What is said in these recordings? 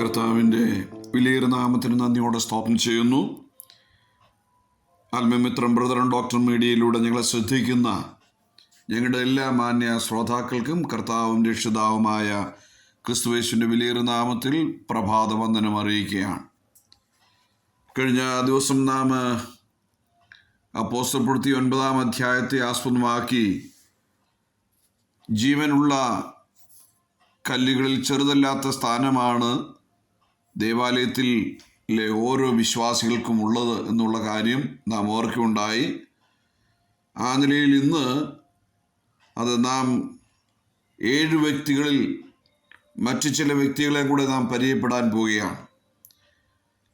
കർത്താവിന്റെ വിലയേറെ നാമത്തിന് നന്ദിയോടെ സ്തോത്രം ചെയ്യുന്നു. ആത്മമിത്രം ബ്രദറും ഡോക്ടർ മീഡിയയിലൂടെ ഞങ്ങളെ ശ്രദ്ധിക്കുന്ന ഞങ്ങളുടെ എല്ലാ മാന്യ ശ്രോതാക്കൾക്കും കർത്താവും രക്ഷിതാവുമായ ക്രിസ്തുവേശുവിന്റെ വിലയേറെ നാമത്തിൽ പ്രഭാത വന്ദനം അറിയിക്കുകയാണ്. കഴിഞ്ഞ ദിവസം നാം അപ്പോസ്റ്റപ്പെടുത്തി ഒൻപതാം അധ്യായത്തെ ആസ്പദമാക്കി ജീവനുള്ള കല്ലുകളിൽ ചെറുതല്ലാത്ത സ്ഥാനമാണ് ദേവാലയത്തിലെ ഓരോ വിശ്വാസികൾക്കും ഉള്ളത് എന്നുള്ള കാര്യം നാം ഓർക്കുണ്ടായി. ആ നിലയിൽ ഇന്ന് അത് നാം ഏഴ് വ്യക്തികളിൽ മറ്റു ചില വ്യക്തികളെ കൂടെ നാം പരിചയപ്പെടാൻ പോവുകയാണ്.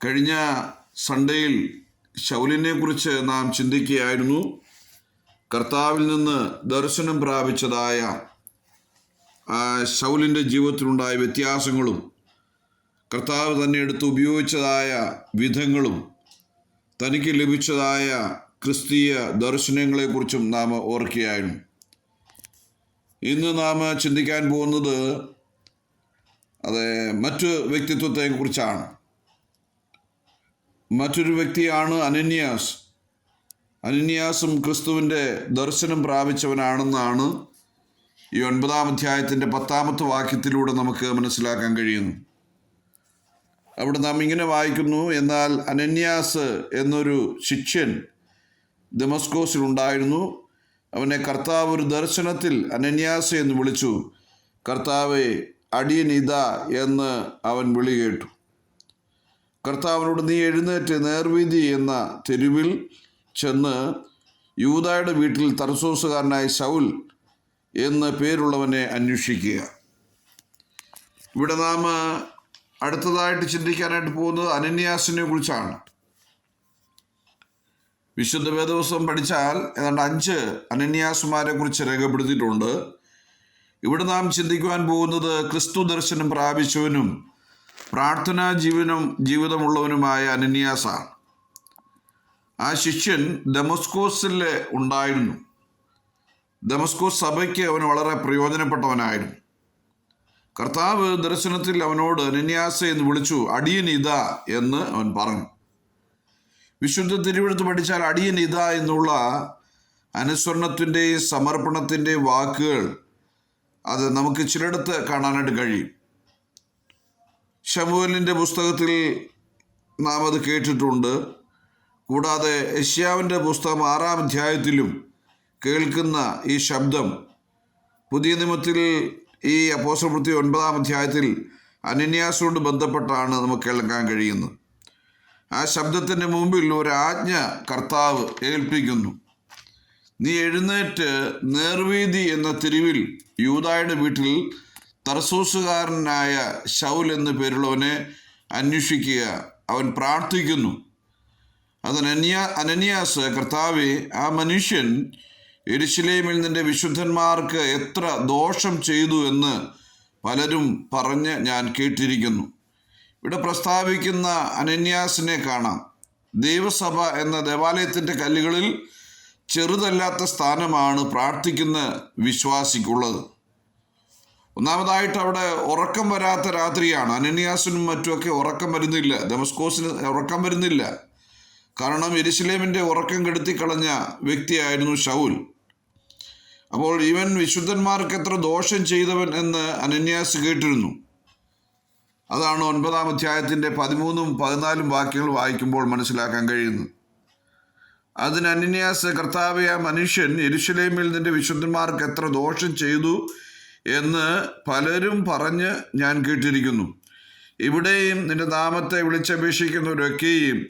കഴിഞ്ഞ സൺഡേയിൽ ശൗലിനെ കുറിച്ച് നാം ചിന്തിക്കുകയായിരുന്നു. കർത്താവിൽ നിന്ന് ദർശനം പ്രാപിച്ചതായ ശൗലിന്റെ ജീവിതത്തിലുണ്ടായ വ്യത്യാസങ്ങളും കർത്താവ് തന്നെ എടുത്ത് ഉപയോഗിച്ചതായ വിധങ്ങളും തനിക്ക് ലഭിച്ചതായ ക്രിസ്തീയ ദർശനങ്ങളെക്കുറിച്ചും നാം ഓർക്കുകയായിരുന്നു. ഇന്ന് നാം ചിന്തിക്കാൻ പോകുന്നത് അത് മറ്റു വ്യക്തിത്വത്തെക്കുറിച്ചാണ്. മറ്റൊരു വ്യക്തിയാണ് അനന്യാസ്. അനന്യാസും ക്രിസ്തുവിന്റെ ദർശനം പ്രാപിച്ചവനാണെന്നാണ് ഈ ഒൻപതാം അധ്യായത്തിന്റെ പത്താമത്തെ വാക്യത്തിലൂടെ നമുക്ക് മനസ്സിലാക്കാൻ കഴിയുന്നു അവിടെ നാം ഇങ്ങനെ വായിക്കുന്നു എന്നാൽ അനന്യാസ് എന്നൊരു ശിഷ്യൻ ദമസ്കോസിൽ ഉണ്ടായിരുന്നു. അവനെ കർത്താവ് ഒരു ദർശനത്തിൽ അനന്യാസ് എന്ന് വിളിച്ചു. കർത്താവെ അടിയൻ ഇതാ എന്ന് അവൻ വിളി കേട്ടു. കർത്താവിനോട് നീ എഴുന്നേറ്റ് നേർവീതി എന്ന തെരുവിൽ ചെന്ന് യൂതായുടെ വീട്ടിൽ തർസോസുകാരനായ ശൗൽ എന്ന് പേരുള്ളവനെ അന്വേഷിക്കുക. ഇവിടെ നാം അടുത്തതായിട്ട് ചിന്തിക്കാനായിട്ട് പോകുന്നത് അനന്യാസിനെ കുറിച്ചാണ്. വിശുദ്ധ വേദവസ്വം പഠിച്ചാൽ ഏതാണ്ട് അഞ്ച് അനന്യാസുമാരെ കുറിച്ച് രേഖപ്പെടുത്തിയിട്ടുണ്ട്. ഇവിടെ നാം ചിന്തിക്കുവാൻ പോകുന്നത് ക്രിസ്തു ദർശനം പ്രാപിച്ചവനും പ്രാർത്ഥനാ ജീവനം ജീവിതമുള്ളവനുമായ അനന്യാസാണ്. ആ ശിഷ്യൻ ഡെമസ്കോസിൽ ഉണ്ടായിരുന്നു. ഡെമസ്കോസ് സഭയ്ക്ക് അവൻ വളരെ പ്രയോജനപ്പെട്ടവനായിരുന്നു. കർത്താവ് ദർശനത്തിൽ അവനോട് അനന്യാസ എന്ന് വിളിച്ചു അടിയൻ ഇതാ എന്ന് അവൻ പറഞ്ഞു. വിശുദ്ധ തിരുവെടുത്ത് പഠിച്ചാൽ അടിയൻ ഇതാ എന്നുള്ള അനുസ്മരണത്തിന്റെയും സമർപ്പണത്തിന്റെയും വാക്കുകൾ അത് നമുക്ക് ചിലയിടത്ത് കാണാനായിട്ട് കഴിയും. ഷമുവലിന്റെ പുസ്തകത്തിൽ നാം അത് കേട്ടിട്ടുണ്ട്. കൂടാതെ യഷ്യാവിന്റെ പുസ്തകം ആറാം അധ്യായത്തിലും കേൾക്കുന്ന ഈ ശബ്ദം പുതിയ നിയമത്തിൽ ഈ അപ്പോസപ്രത്തി ഒൻപതാം അധ്യായത്തിൽ അനന്യാസോട് ബന്ധപ്പെട്ടാണ് നമുക്ക് കേൾക്കാൻ കഴിയുന്നത്. ആ ശബ്ദത്തിന്റെ മുമ്പിൽ ഒരു ആജ്ഞ കർത്താവ് ഏൽപ്പിക്കുന്നു. നീ എഴുന്നേറ്റ് നേർവീതി എന്ന തെരുവിൽ യൂതായുടെ വീട്ടിൽ തർസൂസുകാരനായ ഷൗൽ എന്ന പേരുള്ളവനെ അന്വേഷിക്കുക. അവൻ പ്രാർത്ഥിക്കുന്നു. അതനന്യ അനന്യാസ് കർത്താവെ ആ മനുഷ്യൻ എരിശിലേമിൽ നിന്റെ വിശുദ്ധന്മാർക്ക് എത്ര ദോഷം ചെയ്തു എന്ന് പലരും പറഞ്ഞ് ഞാൻ കേട്ടിരിക്കുന്നു. ഇവിടെ പ്രസ്താവിക്കുന്ന അനന്യാസിനെ കാണാം. ദൈവസഭ എന്ന ദേവാലയത്തിന്റെ കല്ലുകളിൽ ചെറുതല്ലാത്ത സ്ഥാനമാണ് പ്രാർത്ഥിക്കുന്ന വിശ്വാസിക്കുള്ളത്. ഒന്നാമതായിട്ട് അവിടെ ഉറക്കം വരാത്ത രാത്രിയാണ്. അനന്യാസിനും മറ്റുമൊക്കെ ഉറക്കം വരുന്നില്ല. ദമസ്കോസിന് ഉറക്കം വരുന്നില്ല. കാരണം എരിശിലേമിന്റെ ഉറക്കം കെടുത്തിക്കളഞ്ഞ വ്യക്തിയായിരുന്നു ഷൗൽ. അപ്പോൾ ഇവൻ വിശുദ്ധന്മാർക്ക് എത്ര ദോഷം ചെയ്തവൻ എന്ന് അനന്യാസ് കേട്ടിരുന്നു. അതാണ് ഒൻപതാം അധ്യായത്തിന്റെ പതിമൂന്നും പതിനാലും വാക്യങ്ങൾ വായിക്കുമ്പോൾ മനസ്സിലാക്കാൻ കഴിയുന്നത്. അതിന് അനന്യാസ് കർത്താവിയ മനുഷ്യൻ എരുശലേമിൽ നിന്റെ വിശുദ്ധന്മാർക്ക് എത്ര ദോഷം ചെയ്തു എന്ന് പലരും പറഞ്ഞ് ഞാൻ കേട്ടിരിക്കുന്നു. ഇവിടെയും നിന്റെ നാമത്തെ വിളിച്ചപേക്ഷിക്കുന്നവരൊക്കെയും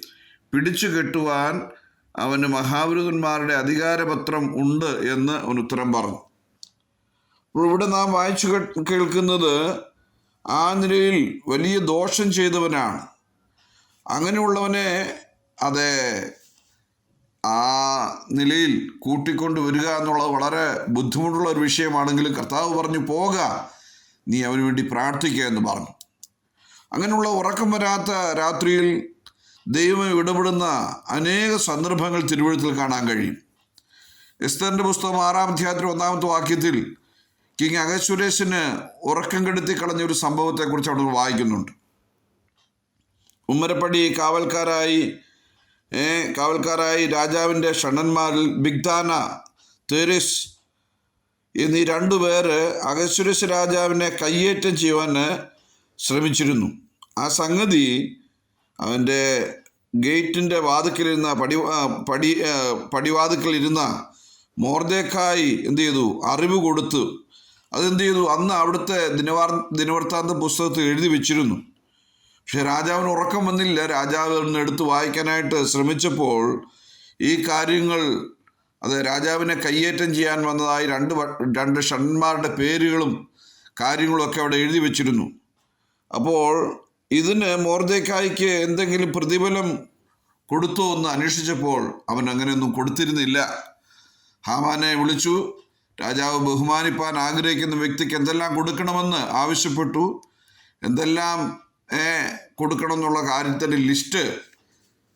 പിടിച്ചു കെട്ടുവാൻ അവന് മഹാപുരുതന്മാരുടെ അധികാരപത്രം ഉണ്ട് എന്ന് അവൻ ഉത്തരം പറഞ്ഞു. അപ്പോൾ ഇവിടെ നാം വായിച്ചു കേൾക്കുന്നത് ആ നിലയിൽ വലിയ ദോഷം ചെയ്തവനാണ്. അങ്ങനെയുള്ളവനെ അതെ ആ നിലയിൽ കൂട്ടിക്കൊണ്ട് വരിക എന്നുള്ളത് വളരെ ബുദ്ധിമുട്ടുള്ള ഒരു വിഷയമാണെങ്കിലും കർത്താവ് പറഞ്ഞു പോക നീ അവന് വേണ്ടി പ്രാർത്ഥിക്കുക എന്ന് പറഞ്ഞു. അങ്ങനെയുള്ള ഉറക്കം വരാത്ത രാത്രിയിൽ ദൈവം ഇടപെടുന്ന അനേക സന്ദർഭങ്ങൾ തിരുവഴുത്തിൽ കാണാൻ കഴിയും. എസ്തറിന്റെ പുസ്തകം ആറാം അധ്യായത്തിൽ ഒന്നാമത്തെ വാക്യത്തിൽ കിങ് അഗസുരേശന് ഉറക്കം കെടുത്തി കളഞ്ഞ ഒരു സംഭവത്തെക്കുറിച്ച് അവിടെ വായിക്കുന്നുണ്ട്. ഉമ്മരപ്പടി കാവൽക്കാരായി കാവൽക്കാരായി രാജാവിന്റെ ഷണ്ണന്മാരിൽ ബിഗ്ദാന തെരിസ് എന്നീ രണ്ടു പേര് അഗസ്വരേഷ് രാജാവിനെ കയ്യേറ്റം ചെയ്യുവാൻ ശ്രമിച്ചിരുന്നു. ആ സംഗതി അവന്റെ ഗേറ്റിന്റെ വാതിക്കലിരുന്ന പടി പടി ഇരുന്ന മോർദേക്കായി എന്ത് ചെയ്തു? അറിവ് കൊടുത്തു. അതെന്ത് ചെയ്തു? അന്ന് അവിടുത്തെ ദിനവാർ ദിനവൃത്താന്ത പുസ്തകത്തിൽ എഴുതി വെച്ചിരുന്നു. പക്ഷെ രാജാവിന് ഉറക്കം വന്നില്ല. രാജാവ് ഒന്ന് എടുത്ത് വായിക്കാനായിട്ട് ശ്രമിച്ചപ്പോൾ ഈ കാര്യങ്ങൾ അത് രാജാവിനെ കയ്യേറ്റം ചെയ്യാൻ വന്നതായി രണ്ട് രണ്ട് ഷൺമാരുടെ പേരുകളും കാര്യങ്ങളും ഒക്കെ അവിടെ എഴുതി വെച്ചിരുന്നു. അപ്പോൾ ഇതിന് മോർദേക്കായ്ക്ക് എന്തെങ്കിലും പ്രതിഫലം കൊടുത്തോ എന്ന് അന്വേഷിച്ചപ്പോൾ അവൻ അങ്ങനെയൊന്നും കൊടുത്തിരുന്നില്ല. ഹാമാനെ വിളിച്ചു. രാജാവ് ബഹുമാനിപ്പാൻ ആഗ്രഹിക്കുന്ന വ്യക്തിക്ക് എന്തെല്ലാം കൊടുക്കണമെന്ന് ആവശ്യപ്പെട്ടു. എന്തെല്ലാം കൊടുക്കണം എന്നുള്ള കാര്യത്തിന്റെ ലിസ്റ്റ്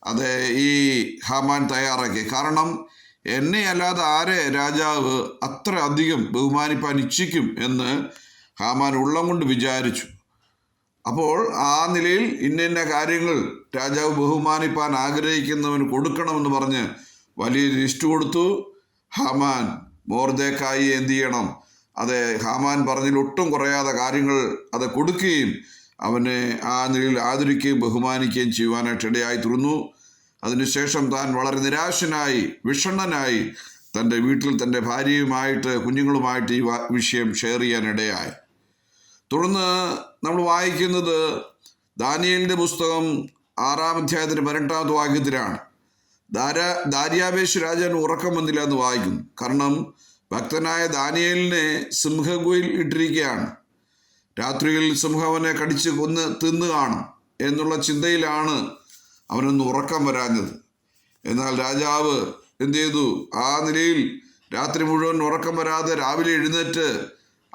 അത് ഈ ഹാമാൻ തയ്യാറാക്കി. കാരണം എന്നെ അല്ലാതെ ആരെ രാജാവ് അത്ര അധികം ബഹുമാനിപ്പാൻ ഇച്ഛിക്കും എന്ന് ഹാമാൻ ഉള്ളം കൊണ്ട് വിചാരിച്ചു. അപ്പോൾ ആ നിലയിൽ ഇന്ന ഇന്ന കാര്യങ്ങൾ രാജാവ് ബഹുമാനിപ്പാൻ ആഗ്രഹിക്കുന്നവന് കൊടുക്കണമെന്ന് പറഞ്ഞ് വലിയ ലിസ്റ്റ് കൊടുത്തു. ഹമാൻ മോർദേക്കായി എന്ത് ചെയ്യണം? അത് ഹമാൻ പറഞ്ഞതിൽ ഒട്ടും കുറയാതെ കാര്യങ്ങൾ അത് കൊടുക്കുകയും അവനെ ആ നിലയിൽ ആദരിക്കുകയും ബഹുമാനിക്കുകയും ചെയ്യുവാനായിട്ട് ഇടയായി തീർന്നു. അതിനുശേഷം താൻ വളരെ നിരാശനായി വിഷണ്ണനായി തന്റെ വീട്ടിൽ തന്റെ ഭാര്യയുമായിട്ട് കുഞ്ഞുങ്ങളുമായിട്ട് ഈ വിഷയം ഷെയർ ചെയ്യാൻ ഇടയായി. തുടർന്ന് നമ്മൾ വായിക്കുന്നത് ദാനിയലിന്റെ പുസ്തകം ആറാം അധ്യായത്തിന് പതിനെട്ടാമത്തെ വാക്യത്തിലാണ്. ദാര ദാര്യാവേശ് രാജൻ ഉറക്കം വന്നില്ല എന്ന് വായിക്കുന്നു. കാരണം ഭക്തനായ ദാനിയലിനെ സിംഹഗുയിൽ ഇട്ടിരിക്കുകയാണ്. രാത്രിയിൽ സിംഹവനെ കടിച്ച് കൊന്ന് തിന്നു കാണും എന്നുള്ള ചിന്തയിലാണ് അവനൊന്ന് ഉറക്കം വരാഞ്ഞത്. എന്നാൽ രാജാവ് എന്ത് ചെയ്തു? ആ നിലയിൽ രാത്രി മുഴുവൻ ഉറക്കം വരാതെ രാവിലെ എഴുന്നേറ്റ്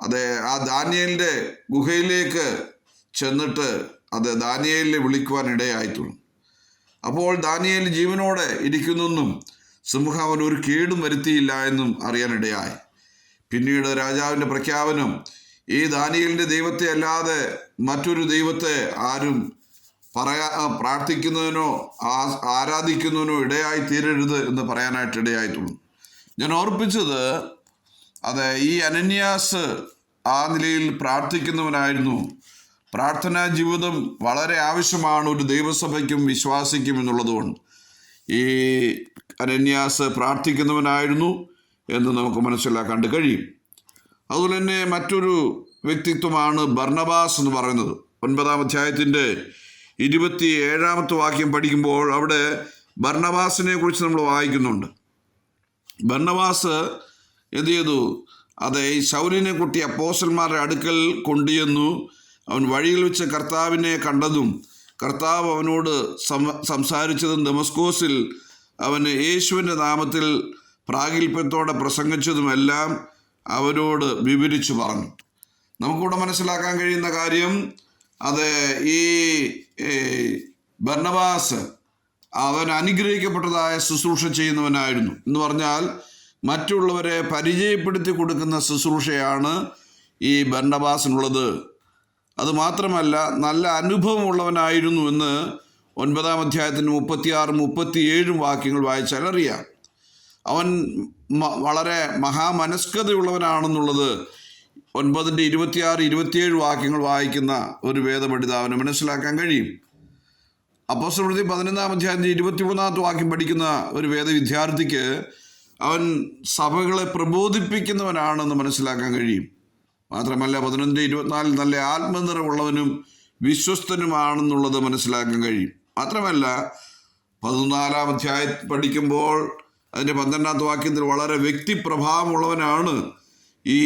അത് ആ ദാനിയലിന്റെ ഗുഹയിലേക്ക് ചെന്നിട്ട് അത് ദാനിയലിനെ വിളിക്കുവാൻ ഇടയായിത്തുള്ളൂ അപ്പോൾ ദാനിയേൽ ജീവനോടെ ഇരിക്കുന്നെന്നും സിംഹാവൻ ഒരു കേടും വരുത്തിയില്ല എന്നും അറിയാനിടയായി പിന്നീട് രാജാവിന്റെ പ്രഖ്യാപനം ഈ ദാനിയലിന്റെ ദൈവത്തെ അല്ലാതെ മറ്റൊരു ദൈവത്തെ ആരും പറയാ പ്രാർത്ഥിക്കുന്നതിനോ ആരാധിക്കുന്നതിനോ ഇടയായി തീരരുത് എന്ന് പറയാനായിട്ട് ഇടയായിട്ടുള്ളൂ ഞാൻ ഓർപ്പിച്ചത് അതെ ഈ അനന്യാസ് ആ നിലയിൽ പ്രാർത്ഥിക്കുന്നവനായിരുന്നു. പ്രാർത്ഥനാ ജീവിതം വളരെ ആവശ്യമാണ് ഒരു ദൈവസഭയ്ക്കും വിശ്വാസിക്കും എന്നുള്ളതുകൊണ്ട് ഈ അനന്യാസ് പ്രാർത്ഥിക്കുന്നവനായിരുന്നു എന്ന് നമുക്ക് മനസ്സിലാക്കാൻ കഴിയും. അതുപോലെ തന്നെ മറ്റൊരു വ്യക്തിത്വമാണ് ബർണബാസ് എന്ന് പറയുന്നത്. ഒൻപതാം അധ്യായത്തിന്റെ ഇരുപത്തി ഏഴാമത്തെ വാക്യം പഠിക്കുമ്പോൾ അവിടെ ബർണബാസിനെ കുറിച്ച് നമ്മൾ വായിക്കുന്നുണ്ട്. ബർണബാസ് എന്ത് ചെയ്തു? അതെ ശൗലിനെ കുട്ടി അപ്പോസന്മാരുടെ അടുക്കൽ കൊണ്ടുചെന്നു. അവൻ വഴിയിൽ വെച്ച് കർത്താവിനെ കണ്ടതും കർത്താവ് അവനോട് സംസാരിച്ചതും ദമസ്കോസിൽ അവന് യേശുവിന്റെ നാമത്തിൽ പ്രാഗൽഭ്യത്തോടെ പ്രസംഗിച്ചതുമെല്ലാം അവരോട് വിവരിച്ചു പറഞ്ഞു. നമുക്കിവിടെ മനസ്സിലാക്കാൻ കഴിയുന്ന കാര്യം അത് ഈ ഭരണവാസ് അവൻ അനുഗ്രഹിക്കപ്പെട്ടതായ ശുശ്രൂഷ ചെയ്യുന്നവനായിരുന്നു. എന്ന് പറഞ്ഞാൽ മറ്റുള്ളവരെ പരിചയപ്പെടുത്തി കൊടുക്കുന്ന ശുശ്രൂഷയാണ് ഈ ബർണബാസിനുള്ളത് അതുമാത്രമല്ല നല്ല അനുഭവമുള്ളവനായിരുന്നു എന്ന് ഒൻപതാം അധ്യായത്തിന് മുപ്പത്തിയാറും മുപ്പത്തിയേഴും വാക്യങ്ങൾ വായിച്ചാൽ അറിയാം. അവൻ വളരെ മഹാമനസ്കതയുള്ളവനാണെന്നുള്ളത് ഒൻപതിന്റെ ഇരുപത്തിയാറ് ഇരുപത്തിയേഴ് വാക്യങ്ങൾ വായിക്കുന്ന ഒരു വേദപണ്ഡിതാവിന് മനസ്സിലാക്കാൻ കഴിയും. അപ്പോസ്തലപ്രവൃത്തി പതിനൊന്നാം അധ്യായത്തിന്റെ ഇരുപത്തിമൂന്നാമത്തെ വാക്യം പഠിക്കുന്ന ഒരു വേദ വിദ്യാർത്ഥിക്ക് അവൻ സഭകളെ പ്രബോധിപ്പിക്കുന്നവനാണെന്ന് മനസ്സിലാക്കാൻ കഴിയും. മാത്രമല്ല പതിനൊന്നിന്റെ ഇരുപത്തിനാലിൽ നല്ല ആത്മനിറവുള്ളവനും വിശ്വസ്തനുമാണെന്നുള്ളത് മനസ്സിലാക്കാൻ കഴിയും. മാത്രമല്ല പതിനാലാം അധ്യായം പഠിക്കുമ്പോൾ അതിന്റെ പന്ത്രണ്ടാമത്തെ വാക്യത്തിൽ വളരെ വ്യക്തിപ്രഭാവമുള്ളവനാണ് ഈ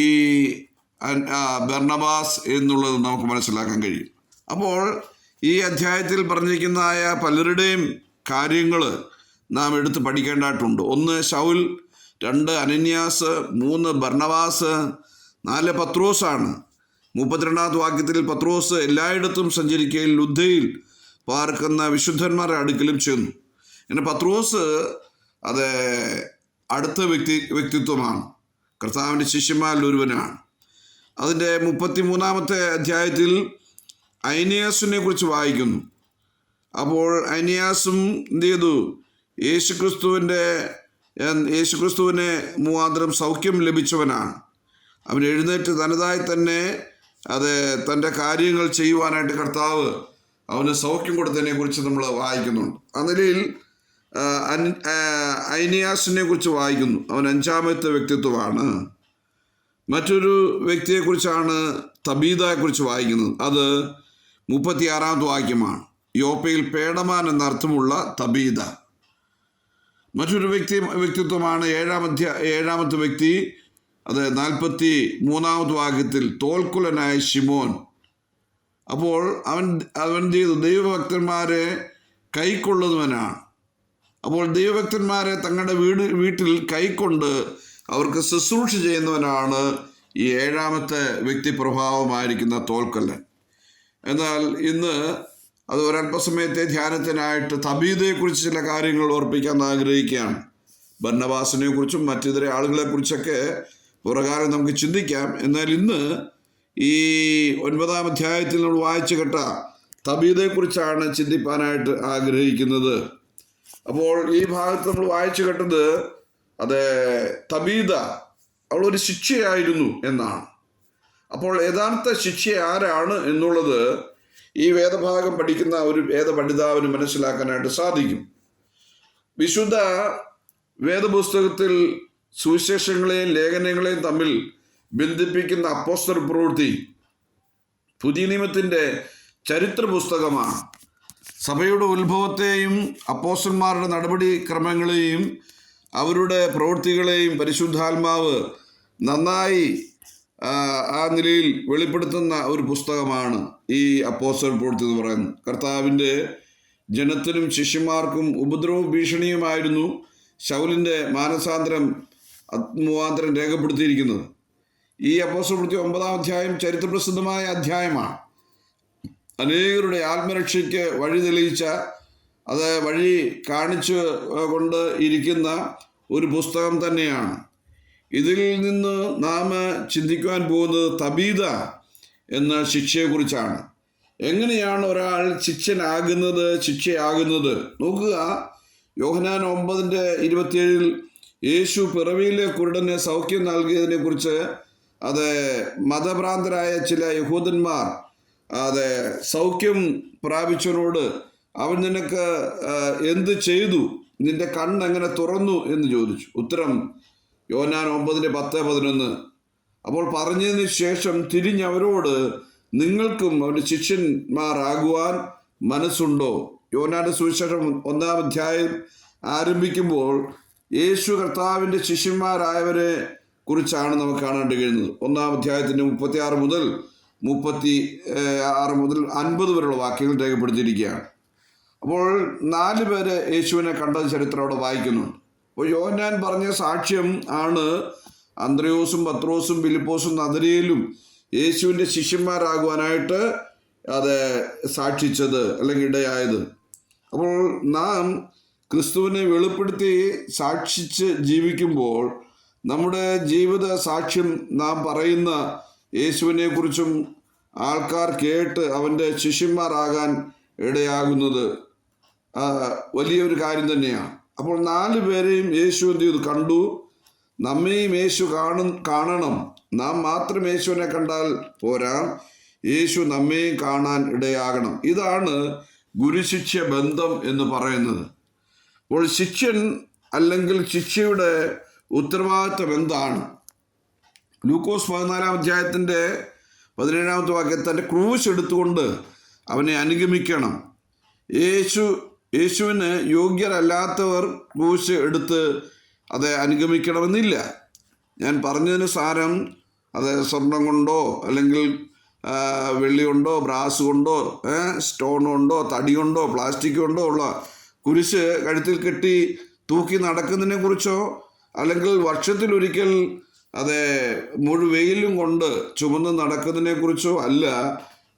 ബർണബാസ് എന്നുള്ളത് നമുക്ക് മനസ്സിലാക്കാൻ കഴിയും. അപ്പോൾ ഈ അധ്യായത്തിൽ പറഞ്ഞിരിക്കുന്നതായ പലരുടെയും കാര്യങ്ങൾ നാം എടുത്ത് പഠിക്കേണ്ടതായിട്ടുണ്ട്. ഒന്ന് ശൗൽ രണ്ട് അനന്യാസ് മൂന്ന് ഭർണവാസ് നാല് പത്രോസാണ്. മുപ്പത്തിരണ്ടാമത്തെ വാക്യത്തിൽ പത്രോസ് എല്ലായിടത്തും സഞ്ചരിക്കുകയും ലുദ്ധയിൽ പാർക്കുന്ന വിശുദ്ധന്മാരുടെ അടുക്കലും ചെന്നു. പിന്നെ പത്രോസ് അത് അടുത്ത വ്യക്തി വ്യക്തിത്വമാണ്. കർത്താവിന്റെ ശിഷ്യന്മാരിൽ ഒരുവനാണ്. അതിന്റെ മുപ്പത്തി മൂന്നാമത്തെ അധ്യായത്തിൽ അനിയാസിനെ കുറിച്ച് വായിക്കുന്നു. അപ്പോൾ അനിയാസും എന്ത് ചെയ്തു? യേശുക്രിസ്തുവിന്റെ യേശുക്രിസ്തുവിനെ മൂവാന്തരം സൗഖ്യം ലഭിച്ചവനാണ്. അവൻ എഴുന്നേറ്റ് തനതായി തന്നെ അത് തന്റെ കാര്യങ്ങൾ ചെയ്യുവാനായിട്ട് കർത്താവ് അവന് സൗഖ്യം കൊടുത്തതിനെ കുറിച്ച് നമ്മൾ വായിക്കുന്നുണ്ട്. ആ നിലയിൽ ഐനിയാസിനെ കുറിച്ച് വായിക്കുന്നു. അവൻ അഞ്ചാമത്തെ വ്യക്തിത്വമാണ്. മറ്റൊരു വ്യക്തിയെക്കുറിച്ചാണ് തബീതയെക്കുറിച്ച് വായിക്കുന്നത്. അത് മുപ്പത്തിയാറാമത്തെ വാക്യമാണ്. യോപ്പയിൽ പേടമാൻ എന്നർത്ഥമുള്ള തബീത. മറ്റൊരു വ്യക്തി വ്യക്തിത്വമാണ് ഏഴാം അധ്യാ ഏഴാമത്തെ വ്യക്തി. അത് നാൽപ്പത്തി മൂന്നാമത് വാക്യത്തിൽ തോൽക്കുലനായ ഷിമോൻ അപ്പോൾ അവൻ അവൻ ചെയ്തു. ദൈവഭക്തന്മാരെ കൈക്കൊള്ളുന്നവനാണ്. അപ്പോൾ ദൈവഭക്തന്മാരെ തങ്ങളുടെ വീട് വീട്ടിൽ കൈക്കൊണ്ട് അവർക്ക് ശുശ്രൂഷ ചെയ്യുന്നവനാണ് ഈ ഏഴാമത്തെ വ്യക്തി പ്രഭാവമായിരിക്കുന്ന തോൽക്കല്ലൻ എന്നാൽ ഇന്ന് അത് ഒരല്പസമയത്തെ ധ്യാനത്തിനായിട്ട് തബീതയെക്കുറിച്ച് ചില കാര്യങ്ങൾ ഓർപ്പിക്കാൻ ആഗ്രഹിക്കുകയാണ്. ഭരണവാസനെ കുറിച്ചും മറ്റിതര ആളുകളെക്കുറിച്ചൊക്കെ പുറകാലം നമുക്ക് ചിന്തിക്കാം. എന്നാൽ ഇന്ന് ഈ ഒൻപതാം അധ്യായത്തിൽ നമ്മൾ വായിച്ചു കേട്ട തബീതയെക്കുറിച്ചാണ് ചിന്തിപ്പാനായിട്ട് ആഗ്രഹിക്കുന്നത്. അപ്പോൾ ഈ ഭാഗത്ത് നമ്മൾ വായിച്ചു കേട്ടത് അത് തബീത അവൾ ഒരു ശിക്ഷയായിരുന്നു എന്നാണ്. അപ്പോൾ യഥാർത്ഥ ശിക്ഷ ആരാണ് എന്നുള്ളത് ഈ വേദഭാഗം പഠിക്കുന്ന ഒരു വേദപണ്ഡിതാവിന് മനസ്സിലാക്കാനായിട്ട് സാധിക്കും. വിശുദ്ധ വേദപുസ്തകത്തിൽ സുവിശേഷങ്ങളെയും ലേഖനങ്ങളെയും തമ്മിൽ ബന്ധിപ്പിക്കുന്ന അപ്പോസ്റ്റർ പ്രവൃത്തി പുതിയ നിയമത്തിന്റെ ചരിത്ര പുസ്തകമാണ് സഭയുടെ ഉത്ഭവത്തെയും അപ്പോസ്റ്റന്മാരുടെ നടപടിക്രമങ്ങളെയും അവരുടെ പ്രവൃത്തികളെയും പരിശുദ്ധാത്മാവ് നന്നായി ആ, നിലയിൽ വെളിപ്പെടുത്തുന്ന ഒരു പുസ്തകമാണ് ഈ അപ്പോസ്റ്റൽ പ്രവൃത്തി എന്ന് പറയുന്നത്. കർത്താവിന്റെ ജനത്തിനും ശിഷ്യന്മാർക്കും ഉപദ്രവ ഭീഷണിയുമായിരുന്നു ശൗലിന്റെ മാനസാന്തരം മുഖാന്തരം രേഖപ്പെടുത്തിയിരിക്കുന്നത്. ഈ അപ്പോസ്റ്റൽ പ്രവൃത്തി ഒമ്പതാം അധ്യായം ചരിത്രപ്രസിദ്ധമായ അധ്യായമാണ്. അനേകരുടെ ആത്മരക്ഷയ്ക്ക് വഴി തെളിയിച്ച അത് വഴി കാണിച്ചു കൊണ്ട് ഇരിക്കുന്ന ഒരു പുസ്തകം തന്നെയാണ്. ഇതിൽ നിന്ന് നാം ചിന്തിക്കുവാൻ പോകുന്നത് തബീത എന്ന ശിക്ഷയെക്കുറിച്ചാണ്. എങ്ങനെയാണ് ഒരാൾ ശിക്ഷനാകുന്നത് ശിക്ഷയാകുന്നത്? നോക്കുക. യോഹനാൻ ഒമ്പതിന്റെ ഇരുപത്തിയേഴിൽ യേശു പിറവിയിലെ കുരുടന് സൗഖ്യം നൽകിയതിനെ കുറിച്ച് അത് മതഭ്രാന്തരായ ചില യഹൂദന്മാർ അതെ സൗഖ്യം പ്രാപിച്ചവനോട് അവൻ നിനക്ക് എന്ത് ചെയ്തു? നിന്റെ കണ്ണ് എങ്ങനെ തുറന്നു എന്ന് ചോദിച്ചു. ഉത്തരം യോനാൻ ഒമ്പതിന്റെ പത്ത് പതിനൊന്ന്. അപ്പോൾ പറഞ്ഞതിന് ശേഷം തിരിഞ്ഞവരോട് നിങ്ങൾക്കും അവന്റെ ശിഷ്യന്മാരാകുവാൻ മനസ്സുണ്ടോ? യോനാന്റെ സുവിശേഷം ഒന്നാം അധ്യായം ആരംഭിക്കുമ്പോൾ യേശു കർത്താവിന്റെ ശിഷ്യന്മാരായവരെ കുറിച്ചാണ് നമുക്ക് കാണാൻ കഴിയുന്നത്. ഒന്നാം അധ്യായത്തിന്റെ മുപ്പത്തി ആറ് മുതൽ മുപ്പത്തി ആറ് മുതൽ അൻപത് വരെയുള്ള വാക്യങ്ങൾ രേഖപ്പെടുത്തിയിരിക്കുകയാണ്. അപ്പോൾ നാല് പേരെ യേശുവിനെ കണ്ട ചരിത്രം അവിടെ വായിക്കുന്നുണ്ട്. അപ്പോൾ യോഹന്നാൻ പറഞ്ഞ സാക്ഷ്യം ആണ് അന്ത്രയോസും പത്രോസും ഫിലിപ്പോസും നദരയിലും യേശുവിന്റെ ശിഷ്യന്മാരാകുവാനായിട്ട് അത് സാക്ഷിച്ചത് അല്ലെങ്കിൽ ഇടയായത്. അപ്പോൾ നാം ക്രിസ്തുവിനെ വെളിപ്പെടുത്തി സാക്ഷിച്ച് ജീവിക്കുമ്പോൾ നമ്മുടെ ജീവിത സാക്ഷ്യം നാം പറയുന്ന യേശുവിനെ കുറിച്ചും ആൾക്കാർ കേട്ട് അവന്റെ ശിഷ്യന്മാരാകാൻ ഇടയാകുന്നത് വലിയൊരു കാര്യം തന്നെയാണ്. അപ്പോൾ നാല് പേരെയും യേശു എന്ത് ചെയ്തു? കണ്ടു. നമ്മെയും യേശു കാണും കാണണം. നാം മാത്രം യേശുവിനെ കണ്ടാൽ പോരാ. യേശു നമ്മെയും കാണാൻ ഇടയാകണം. ഇതാണ് ഗുരുശിഷ്യ ബന്ധം എന്ന് പറയുന്നത്. അപ്പോൾ ശിക്ഷ്യൻ അല്ലെങ്കിൽ ശിക്ഷയുടെ ഉത്തരവാദിത്വം എന്താണ് ലൂക്കോസ് പതിനാലാം അധ്യായത്തിന്റെ പതിനേഴാമത്തെ വാക്യത്തിന്റെ തന്റെ ക്രൂശ് എടുത്തുകൊണ്ട് അവനെ അനുഗമിക്കണം. യേശു യേശുവിന് യോഗ്യരല്ലാത്തവർ ക്രൂശ് എടുത്ത് അത് അനുഗമിക്കണമെന്നില്ല. ഞാൻ പറഞ്ഞതിന് സാരം അത് സ്വർണം കൊണ്ടോ അല്ലെങ്കിൽ വെള്ളി കൊണ്ടോ ബ്രാസ് കൊണ്ടോ സ്റ്റോൺ കൊണ്ടോ തടി കൊണ്ടോ പ്ലാസ്റ്റിക് കൊണ്ടോ ഉള്ള കുരിശ് കഴുത്തിൽ കെട്ടി തൂക്കി നടക്കുന്നതിനെ കുറിച്ചോ അല്ലെങ്കിൽ വർഷത്തിലൊരിക്കൽ അത് മുഴുവെയിലും കൊണ്ട് ചുമന്ന് നടക്കുന്നതിനെ കുറിച്ചോ അല്ല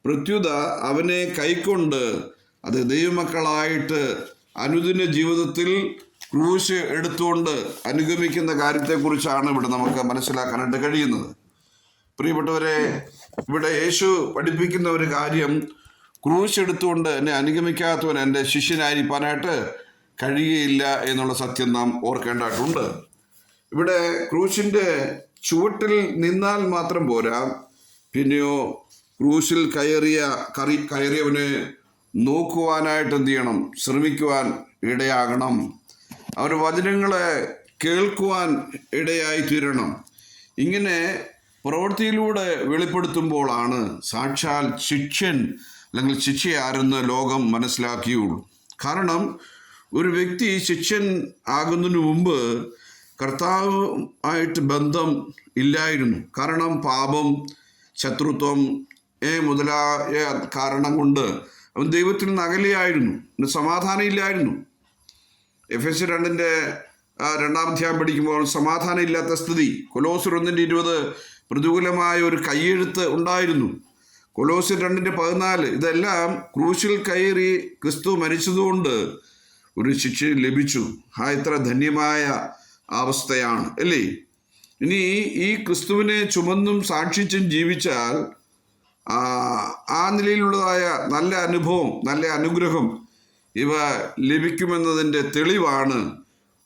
പ്രത്യുത അവനെ കൈക്കൊണ്ട് അത് ദൈവമക്കളായിട്ട് അനുദിന ജീവിതത്തിൽ ക്രൂശ് എടുത്തുകൊണ്ട് അനുഗമിക്കുന്ന കാര്യത്തെക്കുറിച്ചാണ് ഇവിടെ നമുക്ക് മനസ്സിലാക്കാനായിട്ട് കഴിയുന്നത്. പ്രിയപ്പെട്ടവരെ ഇവിടെ യേശു പഠിപ്പിക്കുന്ന ഒരു കാര്യം ക്രൂശ് എടുത്തുകൊണ്ട് എന്നെ അനുഗമിക്കാത്തവൻ എന്റെ ശിഷ്യനായിരിക്കാനായിട്ട് കഴിയുകയില്ല എന്നുള്ള സത്യം നാം ഓർക്കേണ്ടതായിട്ടുണ്ട്. ഇവിടെ ക്രൂശിന്റെ ചുവട്ടിൽ നിന്നാൽ മാത്രം പോരാ പിന്നെയോ ക്രൂശിൽ കയറിയ കറി കയറിയവനെ നോക്കുവാനായിട്ട് എന്ത് ചെയ്യണം ശ്രമിക്കുവാൻ ഇടയാകണം. അവർ വചനങ്ങളെ കേൾക്കുവാൻ ഇടയായി തീരണം. ഇങ്ങനെ പ്രവൃത്തിയിലൂടെ വെളിപ്പെടുത്തുമ്പോഴാണ് സാക്ഷാൽ ശിക്ഷൻ അല്ലെങ്കിൽ ശിക്ഷയാരെന്ന് ലോകം മനസ്സിലാക്കിയുള്ളൂ. കാരണം ഒരു വ്യക്തി ശിക്ഷൻ ആകുന്നതിന് മുമ്പ് കർത്താവ് ആയിട്ട് ബന്ധം ഇല്ലായിരുന്നു. കാരണം പാപം ശത്രുത്വം മുതലായ കാരണം കൊണ്ട് അവൻ ദൈവത്തിൽ നിന്ന് അകലെയായിരുന്നു സമാധാനം ഇല്ലായിരുന്നു എഫ് എസ് രണ്ടിന്റെ രണ്ടാം അധ്യായം പഠിക്കുമ്പോൾ സമാധാനം ഇല്ലാത്ത സ്ഥിതി. കൊലോസർ ഒന്നിന്റെ ഇരുപത് പ്രതികൂലമായ ഒരു കയ്യെഴുത്ത് ഉണ്ടായിരുന്നു. കൊലോസർ രണ്ടിന്റെ പതിനാല് ഇതെല്ലാം ക്രൂശിൽ കയറി ക്രിസ്തു മരിച്ചതുകൊണ്ട് ഒരു ശിക്ഷ ലഭിച്ചു. ആ ഇത്ര ധന്യമായ അവസ്ഥയാണ് അല്ലേ? ഇനി ഈ ക്രിസ്തുവിനെ ചുമന്നും സാക്ഷിച്ചും ജീവിച്ചാൽ ആ, നിലയിലുള്ളതായ നല്ല അനുഭവം നല്ല അനുഗ്രഹം ഇവ ലഭിക്കുമെന്നതിന്റെ തെളിവാണ്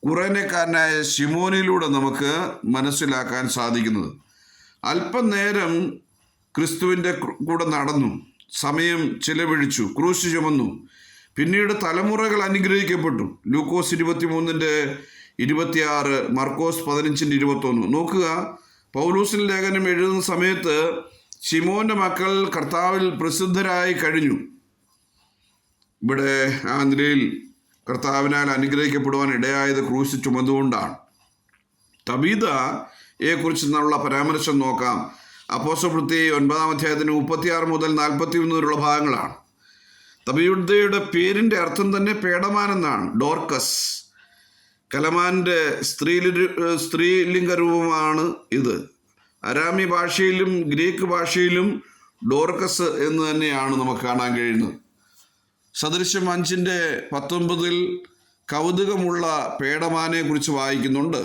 കുറേനക്കാരനായ ഷിമോനിലൂടെ നമുക്ക് മനസ്സിലാക്കാൻ സാധിക്കുന്നത്. അല്പനേരം ക്രിസ്തുവിന്റെ കൂടെ നടന്നു. സമയം ചിലവഴിച്ചു. ക്രൂശ് ചുമന്നു. പിന്നീട് തലമുറകൾ അനുഗ്രഹിക്കപ്പെട്ടു. ലൂക്കോസ് ഇരുപത്തി മൂന്നിന്റെ ഇരുപത്തിയാറ് മർക്കോസ് പതിനഞ്ചിന്റെ ഇരുപത്തൊന്ന്. നോക്കുക പൗലൂസിൻ ലേഖനം എഴുതുന്ന സമയത്ത് ശിമോന്റെ മക്കൾ കർത്താവിൽ പ്രസിദ്ധരായി കഴിഞ്ഞു. ഇവിടെ ആ നിലയിൽ കർത്താവിനാൽ അനുഗ്രഹിക്കപ്പെടുവാൻ ഇടയായത് ക്രൂശ് ചുമന്നുകൊണ്ടാണ്. തബീതയെ കുറിച്ച് നിന്നുള്ള പരാമർശം നോക്കാം. അപ്പോസവൃത്തി ഒൻപതാം അധ്യായത്തിന് മുപ്പത്തിയാറ് മുതൽ നാൽപ്പത്തി ഒന്ന് വരെയുള്ള ഭാഗങ്ങളാണ്. തബീതയുടെ പേരിന്റെ അർത്ഥം തന്നെ പേടമാൻ എന്നാണ് ഡോർക്കസ്. കലമാന്റെ സ്ത്രീലി സ്ത്രീലിംഗ രൂപമാണ് ഇത്. അരാമി ഭാഷയിലും ഗ്രീക്ക് ഭാഷയിലും ഡോർക്കസ് എന്ന് തന്നെയാണ് നമുക്ക് കാണാൻ കഴിയുന്നത്. സദൃശ്യം അഞ്ചിന്റെ പത്തൊമ്പതിൽ കൗതുകമുള്ള പേടമാനെ കുറിച്ച് വായിക്കുന്നുണ്ട്.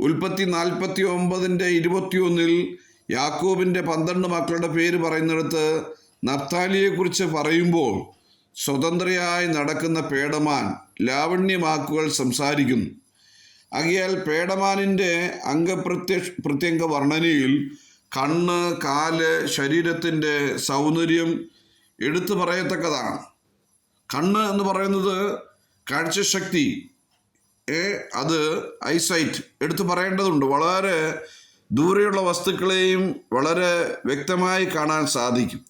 ഉൽപ്പത്തി നാൽപ്പത്തി ഒമ്പതിന്റെ ഇരുപത്തിയൊന്നിൽ യാക്കോബിന്റെ പന്ത്രണ്ട് മക്കളുടെ പേര് പറയുന്നിടത്ത് നഫ്താലിയെക്കുറിച്ച് പറയുമ്പോൾ സ്വതന്ത്രയായി നടക്കുന്ന പേടമാൻ ലാവണ്യമാക്കുകൾ സംസാരിക്കുന്നു. ആകിയാൽ പേടമാനിന്റെ അംഗപ്രത്യക്ഷ പ്രത്യംഗ വർണനയിൽ കണ്ണ് കാൽ ശരീരത്തിന്റെ സൗന്ദര്യം എടുത്തു പറയത്തക്കതാണ്. കണ്ണ് എന്ന് പറയുന്നത് കാഴ്ചശക്തി. അത് ഐസൈറ്റ്. എടുത്തു പറയേണ്ടതുണ്ട്. വളരെ ദൂരെയുള്ള വസ്തുക്കളെയും വളരെ വ്യക്തമായി കാണാൻ സാധിക്കും.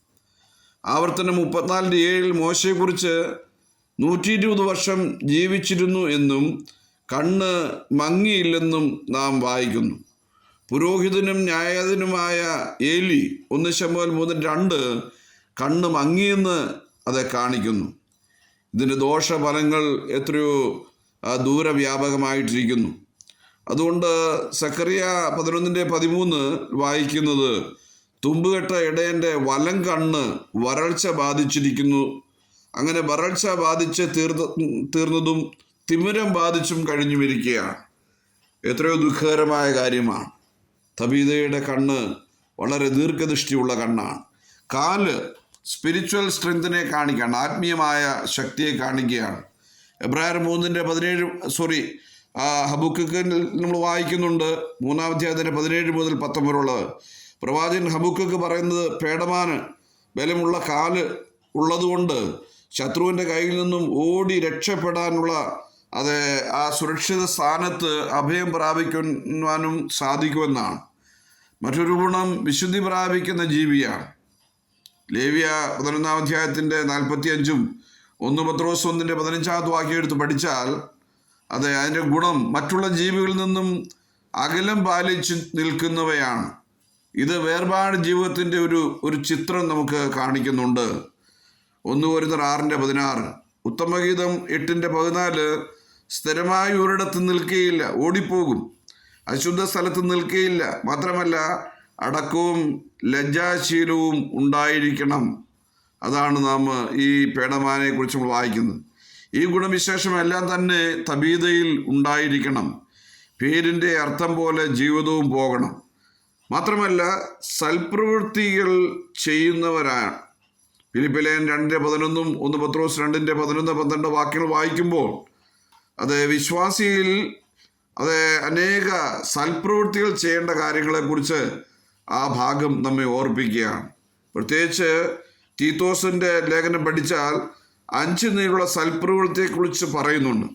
ആവർത്തനം മുപ്പത്തിനാലിന്റെ ഏഴിൽ മോശയെക്കുറിച്ച് നൂറ്റി ഇരുപത് വർഷം ജീവിച്ചിരുന്നു എന്നും കണ്ണ് മങ്ങിയില്ലെന്നും നാം വായിക്കുന്നു. പുരോഹിതനും ന്യായാധിപനുമായ ഏലി ഒന്ന് ശമ്പൽ മൂന്ന് രണ്ട് കണ്ണ് മങ്ങിയെന്ന് അത് കാണിക്കുന്നു. ഇതിന്റെ ദോഷഫലങ്ങൾ എത്രയോ ദൂരവ്യാപകമായിട്ടിരിക്കുന്നു. അതുകൊണ്ട് സക്കറിയ പതിനൊന്നിന്റെ പതിമൂന്ന് വായിക്കുന്നത് തുമ്പുകെട്ട ഇടയന്റെ വലം കണ്ണ് വരൾച്ച ബാധിച്ചിരിക്കുന്നു. അങ്ങനെ വരൾച്ച ബാധിച്ച് തീർന്ന തീർന്നതും തിമിരം ബാധിച്ചും കഴിഞ്ഞു കഴിഞ്ഞുമിരിക്കുകയാണ്. എത്രയോ ദുഃഖകരമായ കാര്യമാണ്. തബീതയുടെ കണ്ണ് വളരെ ദീർഘദൃഷ്ടിയുള്ള കണ്ണാണ്. കാൽ സ്പിരിച്വൽ സ്ട്രെങ്തിനെ കാണിക്കുകയാണ് ആത്മീയമായ ശക്തിയെ കാണിക്കുകയാണ്. എബ്രായർ മൂന്നിന്റെ പതിനേഴ് സോറി ഹബുക്കിൽ നമ്മൾ വായിക്കുന്നുണ്ട് മൂന്നാം അധ്യായത്തിന്റെ പതിനേഴ് മുതൽ പത്തൊമ്പതുള്ളത് പ്രവാചകൻ ഹബുക്കക്ക് പറയുന്നത് പേടമാന് ബലമുള്ള കാൽ ഉള്ളതുകൊണ്ട് ശത്രുവിന്റെ കയ്യിൽ നിന്നും ഓടി രക്ഷപ്പെടാനുള്ള അത് ആ സുരക്ഷിത സ്ഥാനത്ത് അഭയം പ്രാപിക്കുവാനും സാധിക്കുമെന്നാണ്. മറ്റൊരു ഗുണം വിശുദ്ധി പ്രാപിക്കുന്ന ജീവിയാണ്. ലേവിയ പതിനൊന്നാം അധ്യായത്തിന്റെ നാൽപ്പത്തി അഞ്ചും ഒന്ന് പത്രോസ് ഒന്നിന്റെ പതിനഞ്ചാമത്തെ വാക്യം എടുത്ത് പഠിച്ചാൽ അതെ അതിന്റെ ഗുണം മറ്റുള്ള ജീവികളിൽ നിന്നും അകലം പാലിച്ച് നിൽക്കുന്നവയാണ്. ഇത് വേർപാട് ജീവിതത്തിന്റെ ഒരു ഒരു ചിത്രം നമുക്ക് കാണിക്കുന്നുണ്ട്. ഒന്ന് ഒരു ആറിന്റെ പതിനാറ് ഉത്തമഗീതം എട്ടിന്റെ പതിനാല് സ്ഥിരമായി ഒരിടത്ത് നിൽക്കുകയില്ല ഓടിപ്പോകും. അശുദ്ധ സ്ഥലത്ത് നിൽക്കുകയില്ല മാത്രമല്ല അടക്കവും ലജ്ജാശീലവും ഉണ്ടായിരിക്കണം. അതാണ് നാം ഈ പേടമാനെ കുറിച്ച് നമ്മൾ വായിക്കുന്നത്. ഈ ഗുണവിശേഷമെല്ലാം തന്നെ തബീതയിൽ ഉണ്ടായിരിക്കണം. പേരിന്റെ അർത്ഥം പോലെ ജീവിതവും പോകണം. മാത്രമല്ല സൽപ്രവൃത്തികൾ ചെയ്യുന്നവരാണ്. ഫിലിപ്പിലേൻ രണ്ടിന്റെ പതിനൊന്നും ഒന്ന് പത്രോസ് രണ്ടിന്റെ പതിനൊന്ന് പന്ത്രണ്ട് വാക്യങ്ങൾ വായിക്കുമ്പോൾ അത് വിശ്വാസിയിൽ അത് അനേക സൽപ്രവൃത്തികൾ ചെയ്യേണ്ട കാര്യങ്ങളെക്കുറിച്ച് ആ ഭാഗം നമ്മെ ഓർപ്പിക്കുകയാണ്. പ്രത്യേകിച്ച് തീത്തോസിന്റെ ലേഖനം പഠിച്ചാൽ അഞ്ച് നീളുള്ള സൽപ്രവൃത്തിയെക്കുറിച്ച് പറയുന്നുണ്ട്.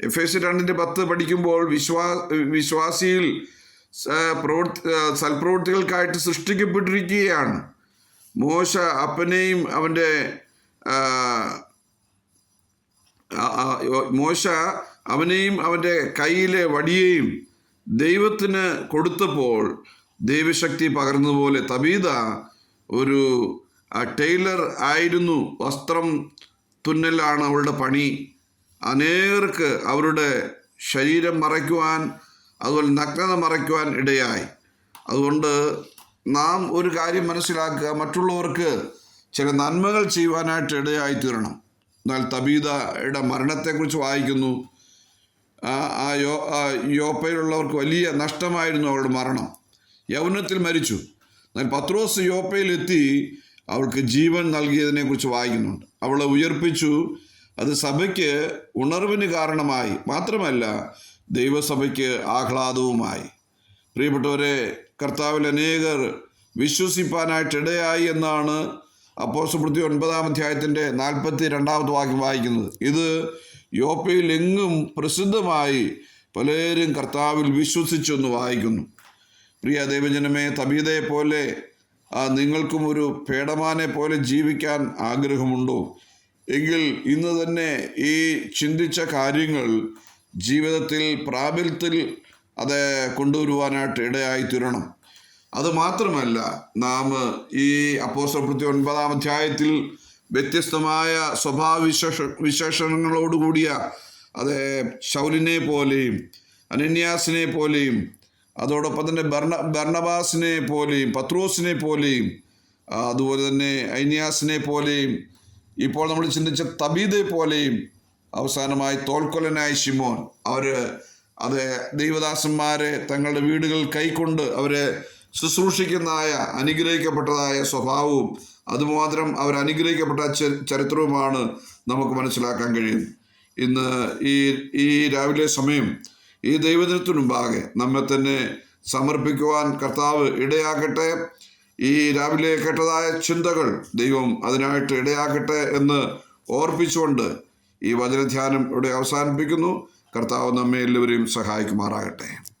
എഫ് എസ് രണ്ടിന്റെ പത്ത് പഠിക്കുമ്പോൾ വിശ്വാ വിശ്വാസിയിൽ പ്രവൃത്തി സൽപ്രവൃത്തികൾക്കായിട്ട് സൃഷ്ടിക്കപ്പെട്ടിരിക്കുകയാണ്. മോശ അപ്പനെയും അവന്റെ മോശ അവനെയും അവന്റെ കയ്യിലെ വടിയെയും ദൈവത്തിന് കൊടുത്തപ്പോൾ ദൈവശക്തി പകർന്നതുപോലെ തബീത ഒരു ടൈലർ ആയിരുന്നു. വസ്ത്രം തുന്നലാണ് അവളുടെ പണി. അനേകർക്ക് അവരുടെ ശരീരം മറയ്ക്കുവാൻ അതുപോലെ നഗ്നത മറയ്ക്കുവാൻ ഇടയായി. അതുകൊണ്ട് നാം ഒരു കാര്യം മനസ്സിലാക്കുക മറ്റുള്ളവർക്ക് ചില നന്മകൾ ചെയ്യുവാനായിട്ട് ഇടയായി തീരണം എന്നാൽ തബീതയുടെ മരണത്തെക്കുറിച്ച് വായിക്കുന്നു. ആ യോ യോപ്പയിലുള്ളവർക്ക് വലിയ നഷ്ടമായിരുന്നു അവളുടെ മരണം. യൗവനത്തിൽ മരിച്ചു. എന്നാൽ പത്രോസ് യോപ്പയിലെത്തി അവൾക്ക് ജീവൻ നൽകിയതിനെക്കുറിച്ച് വായിക്കുന്നുണ്ട്. അവളെ ഉയർപ്പിച്ചു. അത് സഭയ്ക്ക് ഉണർവിന് കാരണമായി. മാത്രമല്ല ദൈവസഭയ്ക്ക് ആഹ്ലാദവുമായി. പ്രിയപ്പെട്ടവരെ കർത്താവിൽ അനേകർ വിശ്വസിപ്പാനായിട്ട് ഇടയായി എന്നാണ് സുഹൃത്തി ഒൻപതാം അധ്യായത്തിന്റെ നാൽപ്പത്തി രണ്ടാമത്തെ വാക്യം വായിക്കുന്നത്. ഇത് യോപ്പയിൽ എങ്ങും പ്രസിദ്ധമായി പലരും കർത്താവിൽ വിശ്വസിച്ചു എന്ന് വായിക്കുന്നു. പ്രിയ ദൈവജനമേ തബീതയെ പോലെ നിങ്ങൾക്കും ഒരു പേടമാനെ പോലെ ജീവിക്കാൻ ആഗ്രഹമുണ്ടോ? എങ്കിൽ ഇന്ന് തന്നെ ഈ ചിന്തിച്ച കാര്യങ്ങൾ ജീവിതത്തിൽ പ്രാബല്യത്തിൽ അത് കൊണ്ടുവരുവാനായിട്ട് ഇടയായി തീരണം അത് മാത്രമല്ല നാം ഈ അപ്പോസ്തലപ്രവൃത്തി ഒൻപതാം അധ്യായത്തിൽ വ്യത്യസ്തമായ സ്വഭാവ വിശേഷ വിശേഷണങ്ങളോടുകൂടിയ അത് ശൗലിനെ പോലെയും അനന്യാസിനെ പോലെയും അതോടൊപ്പം തന്നെ ബർണ ബർണബാസിനെ പോലെയും പത്രോസിനെ പോലെയും അതുപോലെ തന്നെ ഐനിയാസിനെ പോലെയും ഇപ്പോൾ നമ്മൾ ചിന്തിച്ച തബീതെ പോലെയും അവസാനമായി തോൽക്കൊലനായ ശിമോൻ അവർ അത് ദൈവദാസന്മാരെ തങ്ങളുടെ വീടുകൾ കൈക്കൊണ്ട് അവരെ ശുശ്രൂഷിക്കുന്നതായ അനുഗ്രഹിക്കപ്പെട്ടതായ സ്വഭാവവും അതുമാത്രം അവർ അനുഗ്രഹിക്കപ്പെട്ട ചരിത്രവുമാണ് നമുക്ക് മനസ്സിലാക്കാൻ കഴിയും. ഇന്ന് ഈ ഈ രാവിലെ സമയം ഈ ദൈവദിനത്തിനുമ്പാകെ നമ്മെ തന്നെ സമർപ്പിക്കുവാൻ കർത്താവ് ഇടയാക്കട്ടെ ഈ രാവിലെ കേട്ടതായ ചിന്തകൾ ദൈവം അതിനായിട്ട് ഇടയാക്കട്ടെ എന്ന് ഓർപ്പിച്ചുകൊണ്ട് ഈ വചനധ്യാനം ഇവിടെ അവസാനിപ്പിക്കുന്നു. കർത്താവ് നമ്മെ എല്ലാവരെയും സഹായിക്കുമാറാകട്ടെ.